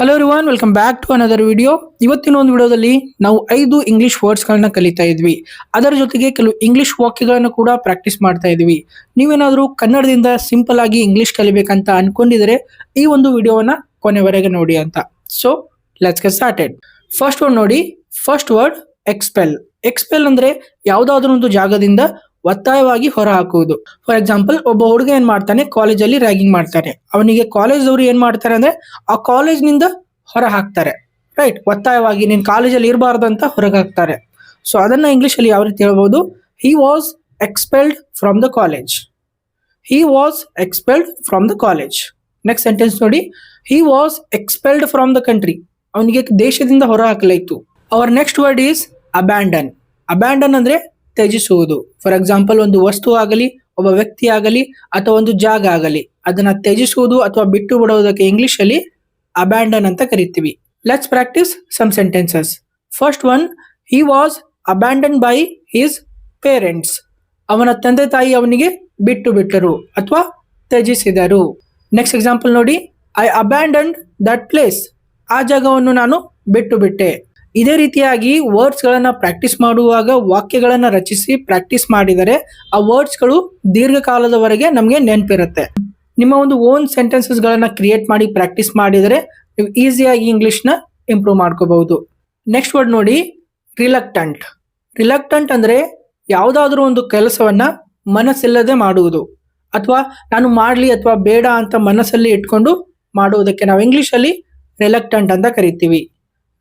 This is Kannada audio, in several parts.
Hello ರಿವಾನ್ welcome back to another video ಇವತ್ತಿನ ಒಂದು ವಿಡಿಯೋದಲ್ಲಿ ನಾವು ಐದು ಇಂಗ್ಲಿಷ್ ವರ್ಡ್ಸ್ ಗಳನ್ನ ಕಲಿತಾ ಇದ್ವಿ. ಅದರ ಜೊತೆಗೆ ಕೆಲವು ಇಂಗ್ಲಿಷ್ ವಾಕ್ಯಗಳನ್ನು ಕೂಡ ಪ್ರಾಕ್ಟೀಸ್ ಮಾಡ್ತಾ ಇದ್ವಿ. ನೀವೇನಾದರೂ ಕನ್ನಡದಿಂದ ಸಿಂಪಲ್ ಆಗಿ ಇಂಗ್ಲಿಷ್ ಕಲಿಬೇಕಂತ ಅನ್ಕೊಂಡಿದ್ರೆ ಈ ಒಂದು ವಿಡಿಯೋವನ್ನ ಕೊನೆವರೆಗೆ ನೋಡಿ ಅಂತ. So let's get started first word ನೋಡಿ ಫಸ್ಟ್ ವರ್ಡ್ ಎಕ್ಸ್ಪೆಲ್ ಎಕ್ಸ್ಪೆಲ್ ಅಂದ್ರೆ ಯಾವ್ದಾದ್ರು ಒಂದು ಜಾಗದಿಂದ ಒತ್ತಾಯವಾಗಿ ಹೊರ ಹಾಕುವುದು ಫಾರ್ ಎಕ್ಸಾಂಪಲ್ ಒಬ್ಬ ಹುಡುಗ ಏನ್ ಮಾಡ್ತಾನೆ? ಕಾಲೇಜಲ್ಲಿ ರ್ಯಾಗಿಂಗ್ ಮಾಡ್ತಾನೆ ಅವನಿಗೆ ಕಾಲೇಜ್ ಅವರು ಏನ್ ಮಾಡ್ತಾರೆ ಅಂದ್ರೆ, ಆ ಕಾಲೇಜ್ನಿಂದ ಹೊರ ಹಾಕ್ತಾರೆ ರೈಟ್ ಒತ್ತಾಯವಾಗಿ ನೀನ್ ಕಾಲೇಜಲ್ಲಿ ಇರಬಾರ್ದು ಅಂತ ಹೊರಗೆ ಹಾಕ್ತಾರೆ ಸೊ ಅದನ್ನ ಇಂಗ್ಲಿಷ್ ಅಲ್ಲಿ ಯಾವ ರೀತಿ ಹೇಳ್ಬೋದು? He was expelled from the college he was expelled from the college next sentence ನೋಡಿ. He was expelled from the country ಅವನಿಗೆ ದೇಶದಿಂದ ಹೊರ ಹಾಕಲಾಯಿತು our next word is abandon abandon ಅಂದ್ರೆ ತ್ಯಜಿಸುವುದು. ಫಾರ್ ಎಕ್ಸಾಂಪಲ್ ಒಂದು ವಸ್ತು ಆಗಲಿ, ಒಬ್ಬ ವ್ಯಕ್ತಿ ಆಗಲಿ, ಅಥವಾ ಒಂದು ಜಾಗ ಆಗಲಿ, ಅದನ್ನ ತ್ಯಜಿಸುವುದು ಅಥವಾ ಬಿಟ್ಟು ಬಿಡುವುದಕ್ಕೆ ಇಂಗ್ಲಿಷ್ ಅಲ್ಲಿ ಅಬ್ಯಾಂಡನ್ ಅಂತ ಕರಿತೀವಿ. Let's practice some sentences first one he was abandon by his parents ಅವನ ತಂದೆ ತಾಯಿ ಅವನಿಗೆ ಬಿಟ್ಟು ಬಿಟ್ಟರು ಅಥವಾ ತ್ಯಜಿಸಿದರು. ನೆಕ್ಸ್ಟ್ ಎಕ್ಸಾಂಪಲ್ ನೋಡಿ. ಐ ಅಬ್ಯಾಂಡನ್ ದಟ್ ಪ್ಲೇಸ್ ಆ ಜಾಗವನ್ನು ನಾನು ಬಿಟ್ಟು ಬಿಟ್ಟೆ. ಇದೇ ರೀತಿಯಾಗಿ ವರ್ಡ್ಸ್ ಗಳನ್ನ ಪ್ರಾಕ್ಟೀಸ್ ಮಾಡುವಾಗ ವಾಕ್ಯಗಳನ್ನ ರಚಿಸಿ ಪ್ರಾಕ್ಟೀಸ್ ಮಾಡಿದರೆ ಆ ವರ್ಡ್ಸ್ಗಳು ದೀರ್ಘಕಾಲದವರೆಗೆ ನಮಗೆ ನೆನಪಿರುತ್ತೆ. ನಿಮ್ಮ ಒಂದು ಓನ್ ಸೆಂಟೆನ್ಸಸ್ ಗಳನ್ನ ಕ್ರಿಯೇಟ್ ಮಾಡಿ ಪ್ರಾಕ್ಟೀಸ್ ಮಾಡಿದರೆ ನೀವು ಈಸಿಯಾಗಿ ನ ಇಂಪ್ರೂವ್ ಮಾಡ್ಕೋಬಹುದು. ನೆಕ್ಸ್ಟ್ ವರ್ಡ್ ನೋಡಿ ರಿಲಕ್ಟಂಟ್ ರಿಲಕ್ಟಂಟ್ ಅಂದ್ರೆ ಯಾವುದಾದ್ರೂ ಒಂದು ಕೆಲಸವನ್ನ ಮನಸ್ಸಿಲ್ಲದೆ ಮಾಡುವುದು. ಅಥವಾ ನಾನು ಮಾಡ್ಲಿ ಅಥವಾ ಬೇಡ ಅಂತ ಮನಸ್ಸಲ್ಲಿ ಇಟ್ಕೊಂಡು ಮಾಡುವುದಕ್ಕೆ ನಾವು ಇಂಗ್ಲಿಷ್ ಅಲ್ಲಿ ರಿಲಕ್ಟಂಟ್ ಅಂತ ಕರಿತೀವಿ.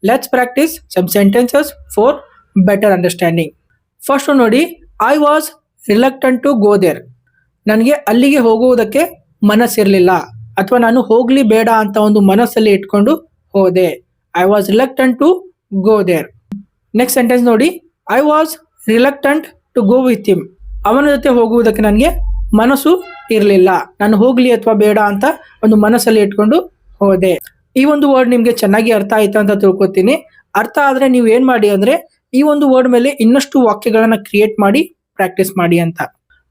Let's practice some sentences for better understanding first ನೋಡಿ I was reluctant to go there ನನಗೆ ಅಲ್ಲಿಗೆ ಹೋಗುವುದಕ್ಕೆ ಮನಸ್ಸಿರಲಿಲ್ಲ. ಅಥವಾ ನಾನು ಹೋಗ್ಲಿ ಬೇಡ ಅಂತ ಒಂದು ಮನಸ್ಸಲ್ಲಿ ಇಟ್ಕೊಂಡು ಹೋದೆ. I was reluctant to go there next sentence ನೋಡಿ I was reluctant to go with him ಅವನ ಜೊತೆ ಹೋಗುವುದಕ್ಕೆ ನನಗೆ ಮನಸ್ಸು ಇರಲಿಲ್ಲ. ನಾನು ಹೋಗ್ಲಿ ಅಥವಾ ಬೇಡ ಅಂತ ಒಂದು ಮನಸ್ಸಲ್ಲಿ ಇಟ್ಕೊಂಡು ಹೋದೆ. ಈ ಒಂದು ವರ್ಡ್ ನಿಮ್ಗೆ ಚೆನ್ನಾಗಿ ಅರ್ಥ ಆಯ್ತು ಅಂತ ತಿಳ್ಕೊತೀನಿ. ಅರ್ಥ ಆದ್ರೆ ನೀವು ಏನ್ ಮಾಡಿ ಅಂದ್ರೆ ಈ ಒಂದು ವರ್ಡ್ ಮೇಲೆ ಇನ್ನಷ್ಟು ವಾಕ್ಯಗಳನ್ನ ಕ್ರಿಯೇಟ್ ಮಾಡಿ ಪ್ರಾಕ್ಟೀಸ್ ಮಾಡಿ ಅಂತ.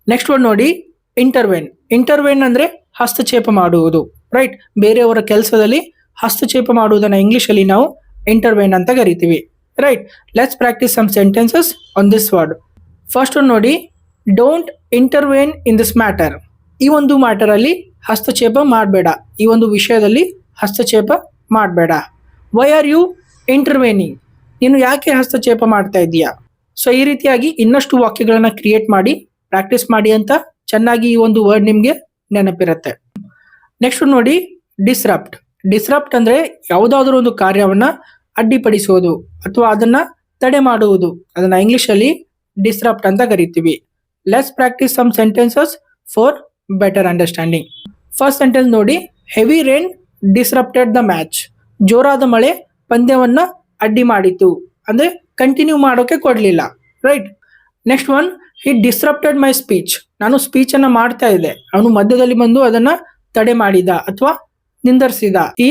ನೆಕ್ಸ್ಟ್ ವರ್ಡ್ ನೋಡಿ ಇಂಟರ್ವೆನ್ ಇಂಟರ್ವೆನ್ ಅಂದ್ರೆ ಹಸ್ತಕ್ಷೇಪ ಮಾಡುವುದು ರೈಟ್ ಬೇರೆಯವರ ಕೆಲಸದಲ್ಲಿ ಹಸ್ತಕ್ಷೇಪ ಮಾಡುವುದನ್ನ ಇಂಗ್ಲಿಷ್ ಅಲ್ಲಿ ನಾವು ಇಂಟರ್ವೆನ್ ಅಂತ ಕರಿತೀವಿ right let's practice some sentences on this word first ಒಂದು ನೋಡಿ don't intervene in this matter ಈ ಒಂದು ಮ್ಯಾಟರ್ ಅಲ್ಲಿ ಹಸ್ತಕ್ಷೇಪ ಮಾಡಬೇಡ. ಈ ಒಂದು ವಿಷಯದಲ್ಲಿ ಹಸ್ತಕ್ಷೇಪ ಮಾಡಬೇಡ. ವೈ ಆರ್ ಯು ಇಂಟರ್ವೇನಿಂಗ್ ನೀನು ಯಾಕೆ ಹಸ್ತಕ್ಷೇಪ ಮಾಡ್ತಾ ಇದ್ದೀಯಾ? ಸೊ ಈ ರೀತಿಯಾಗಿ ಇನ್ನಷ್ಟು ವಾಕ್ಯಗಳನ್ನ ಕ್ರಿಯೇಟ್ ಮಾಡಿ ಪ್ರಾಕ್ಟೀಸ್ ಮಾಡಿ ಅಂತ ಚೆನ್ನಾಗಿ ಈ ಒಂದು ವರ್ಡ್ ನಿಮಗೆ ನೆನಪಿರುತ್ತೆ. ನೆಕ್ಸ್ಟ್ ನೋಡಿ ಡಿಸ್ರಪ್ಟ್ ಡಿಸ್ರಪ್ಟ್ ಅಂದ್ರೆ ಯಾವುದಾದ್ರೂ ಒಂದು ಕಾರ್ಯವನ್ನ ಅಡ್ಡಿಪಡಿಸುವುದು ಅಥವಾ ಅದನ್ನ ತಡೆ ಮಾಡುವುದು. ಅದನ್ನ ಇಂಗ್ಲಿಷ್ ಅಲ್ಲಿ ಡಿಸ್ರಪ್ಟ್ ಅಂತ ಕರಿತೀವಿ. Let's practice some sentences for better understanding first sentence ನೋಡಿ heavy rain disrupted the match ಜೋರಾದ ಮಳೆ ಪಂದ್ಯವನ್ನ ಅಡ್ಡಿ ಮಾಡಿತು. ಅಂದ್ರೆ ಕಂಟಿನ್ಯೂ ಮಾಡೋಕೆ ಕೊಡಲಿಲ್ಲ. Right next one he disrupted my speech ನಾನು ಸ್ಪೀಚ್ ಅನ್ನ ಮಾಡ್ತಾ ಇದ್ದೆ. ಅವನು ಮಧ್ಯದಲ್ಲಿ ಬಂದು ಅದನ್ನ ತಡೆ ಮಾಡಿದ ಅಥವಾ ನಿಂದರ್ಸಿದ. ಈ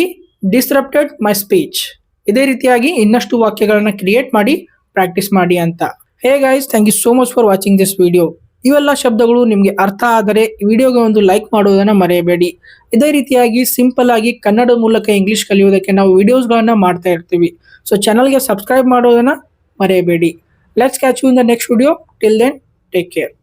ಡಿಸ್ರಪ್ಟೆಡ್ ಮೈ ಸ್ಪೀಚ್ ಇದೇ ರೀತಿಯಾಗಿ ಇನ್ನಷ್ಟು ವಾಕ್ಯಗಳನ್ನ ಕ್ರಿಯೇಟ್ ಮಾಡಿ ಪ್ರಾಕ್ಟೀಸ್ ಮಾಡಿ ಅಂತ. Hey guys thank you so much for watching this video ಇವೆಲ್ಲ ಶಬ್ದಗಳು ನಿಮಗೆ ಅರ್ಥ ಆದರೆ ವಿಡಿಯೋಗೆ ಒಂದು ಲೈಕ್ ಮಾಡುವುದನ್ನು ಮರೆಯಬೇಡಿ. ಇದೇ ರೀತಿಯಾಗಿ ಸಿಂಪಲ್ ಆಗಿ ಕನ್ನಡ ಮೂಲಕ ಇಂಗ್ಲಿಷ್ ಕಲಿಯೋದಕ್ಕೆ ನಾವು ವಿಡಿಯೋಸ್ಗಳನ್ನು ಮಾಡ್ತಾ ಇರ್ತೀವಿ. ಸೊ ಚಾನಲ್ಗೆ ಸಬ್ಸ್ಕ್ರೈಬ್ ಮಾಡೋದನ್ನ ಮರೆಯಬೇಡಿ. Let's catch you in the next video till then take care